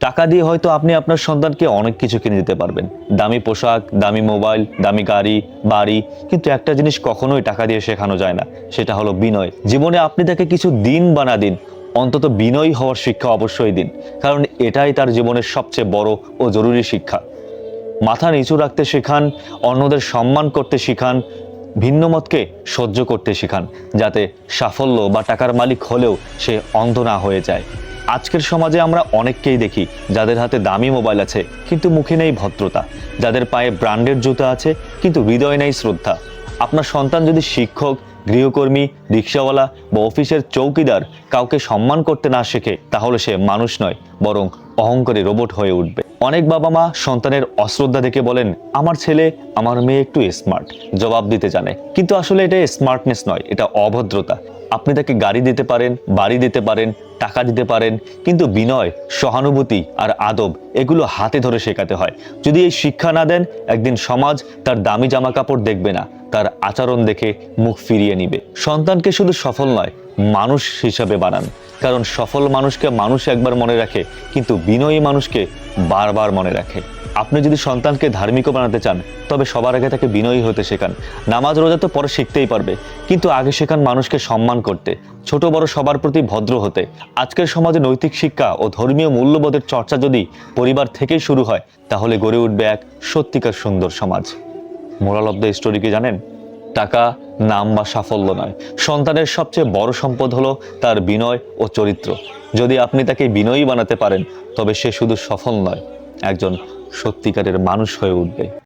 টাকা দিয়ে হয়তো আপনি আপনার সন্তানকে অনেক কিছু কিনে দিতে পারবেন। দামি পোশাক, দামি মোবাইল, দামি গাড়ি, বাড়ি, কিন্তু একটা জিনিস কখনোই টাকা দিয়ে শেখানো যায় না, সেটা হলো বিনয়। জীবনে আপনি তাকে কিছু দিন বানা দিন, অন্তত বিনয়ী হওয়ার শিক্ষা অবশ্যই দিন, কারণ এটাই তার জীবনের সবচেয়ে বড় ও জরুরি শিক্ষা। মাথা নিচু রাখতে শেখান, অন্যদের সম্মান করতে শিখান, ভিন্ন মতকে সহ্য করতে শেখান, যাতে সাফল্য বা টাকার মালিক হলেও সে অন্ধ না হয়ে যায়। আজকের সমাজে আমরা অনেককেই দেখি যাদের হাতে দামি মোবাইল আছে, কিন্তু মুখে নেই ভদ্রতা। যাদের পায়ে ব্র্যান্ডের জুতা আছে, কিন্তু হৃদয় নেই শ্রদ্ধা। আপনার সন্তান যদি শিক্ষক, গৃহকর্মী, রিক্সাওয়ালা বা অফিসের চৌকিদার কাউকে সম্মান করতে না শেখে, তাহলে সে মানুষ নয়, বরং অহংকারী রোবট হয়ে উঠবে। অনেক বাবা মা সন্তানের অশ্রদ্ধা দেখে বলেন, আমার ছেলে, আমার মেয়ে একটু স্মার্ট জবাব দিতে জানে। কিন্তু আসলে এটা স্মার্টনেস নয়, এটা অভদ্রতা। আপনি তাকে গাড়ি দিতে পারেন, বাড়ি দিতে পারেন টাকা দিতে পারেন, কিন্তু বিনয়, সহানুভূতি আর আদব এগুলো হাতে ধরে শেখাতে হয়। যদি এই শিক্ষা না দেন, একদিন সমাজ তার দামি জামা কাপড় দেখবে না, তার আচরণ দেখে মুখ ফিরিয়ে নিবে। সন্তানকে শুধু সফল নয়, মানুষ হিসাবে বানান। কারণ সফল মানুষকে মানুষ একবার মনে রাখে, কিন্তু বিনয়ী মানুষকে বারবার মনে রাখে। আপনি যদি সন্তানকে ধার্মিকও বানাতে চান, তবে সবার আগে তাকে বিনয়ী হতে শেখান। নামাজ রোজা তো পরে শিখতেই পারবে, কিন্তু আগে শেখান মানুষকে সম্মান করতে। ছোট বড় সবার প্রতি ভদ্র হতে। আজকের সমাজে নৈতিক শিক্ষা ও ধর্মীয় মূল্যবোধের চর্চা যদি পরিবার থেকেই শুরু হয়, তাহলে গড়ে উঠবে এক সত্যিকার সুন্দর সমাজ। মোরাল অব দ্য স্টোরি কি জানেন? টাকা, নাম বা সাফল্য নয়। সন্তানের সবচেয়ে বড় সম্পদ হলো তার বিনয় ও চরিত্র। যদি আপনি তাকে বিনয়ী বানাতে পারেন, তবে সে শুধু সফল নয়, একজন সত্যিকারের মানুষ হয়ে উঠবে।